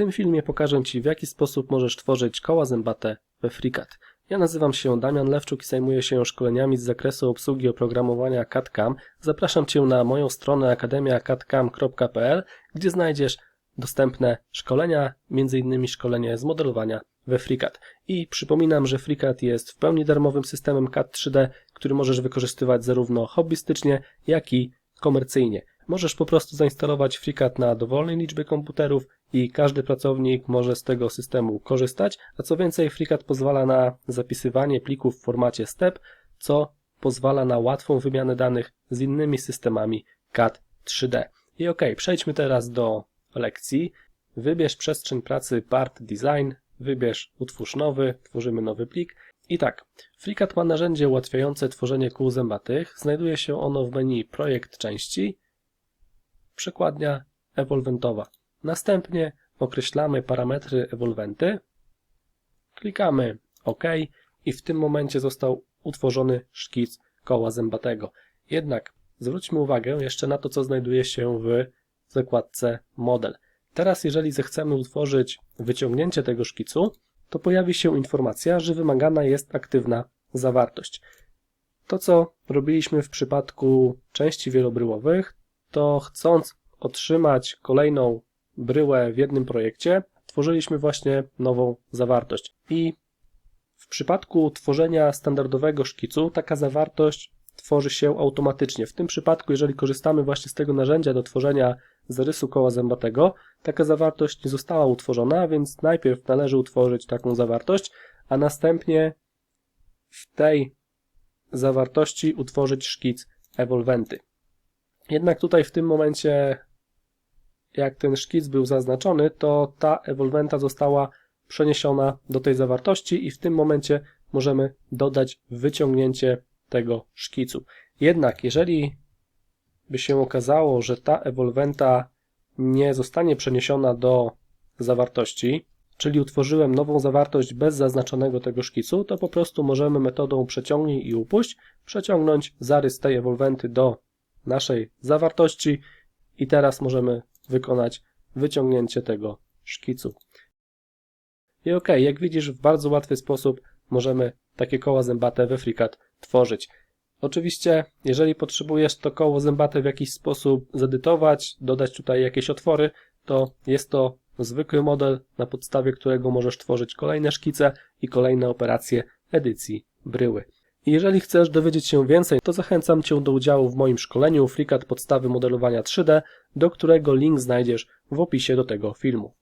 tym filmie pokażę Ci w jaki sposób możesz tworzyć koła zębate we FreeCAD. Ja nazywam się Damian Lewczuk i zajmuję się szkoleniami z zakresu obsługi oprogramowania CAD-CAM. Zapraszam Cię na moją stronę akademiacadcam.pl, gdzie znajdziesz dostępne szkolenia, m.in. szkolenie z modelowania we FreeCAD. I przypominam, że FreeCAD jest w pełni darmowym systemem CAD 3D, który możesz wykorzystywać zarówno hobbystycznie, jak i komercyjnie. Możesz po prostu zainstalować FreeCAD na dowolnej liczbie komputerów i każdy pracownik może z tego systemu korzystać, a co więcej FreeCAD pozwala na zapisywanie plików w formacie STEP, co pozwala na łatwą wymianę danych z innymi systemami CAD 3D. I ok, przejdźmy teraz do lekcji. Wybierz przestrzeń pracy Part Design, wybierz utwórz nowy, tworzymy nowy plik. I tak, FreeCAD ma narzędzie ułatwiające tworzenie kół zębatych. Znajduje się ono w menu Projekt części, przekładnia Evolventowa. Następnie określamy parametry Evolventy, klikamy OK i w tym momencie został utworzony szkic koła zębatego. Jednak zwróćmy uwagę jeszcze na to, co znajduje się w zakładce Model. Teraz jeżeli zechcemy utworzyć wyciągnięcie tego szkicu, to pojawi się informacja, że wymagana jest aktywna zawartość. To, co robiliśmy w przypadku części wielobryłowych, to chcąc otrzymać kolejną bryłę w jednym projekcie, tworzyliśmy właśnie nową zawartość. I w przypadku tworzenia standardowego szkicu taka zawartość tworzy się automatycznie. W tym przypadku, jeżeli korzystamy właśnie z tego narzędzia do tworzenia zarysu koła zębatego, taka zawartość nie została utworzona, więc najpierw należy utworzyć taką zawartość, a następnie w tej zawartości utworzyć szkic Evolventy. Jednak tutaj w tym momencie, jak ten szkic był zaznaczony, to ta Evolventa została przeniesiona do tej zawartości i w tym momencie możemy dodać wyciągnięcie tego szkicu. Jednak jeżeli by się okazało, że ta Evolventa nie zostanie przeniesiona do zawartości, czyli utworzyłem nową zawartość bez zaznaczonego tego szkicu, to po prostu możemy metodą przeciągnij i upuść przeciągnąć zarys tej Evolventy do naszej zawartości i teraz możemy wykonać wyciągnięcie tego szkicu. I ok, jak widzisz w bardzo łatwy sposób możemy takie koła zębate we FreeCAD tworzyć. Oczywiście, jeżeli potrzebujesz to koło zębate w jakiś sposób zedytować, dodać tutaj jakieś otwory, to jest to zwykły model, na podstawie którego możesz tworzyć kolejne szkice i kolejne operacje edycji bryły. Jeżeli chcesz dowiedzieć się więcej, to zachęcam Cię do udziału w moim szkoleniu FreeCAD Podstawy Modelowania 3D, do którego link znajdziesz w opisie do tego filmu.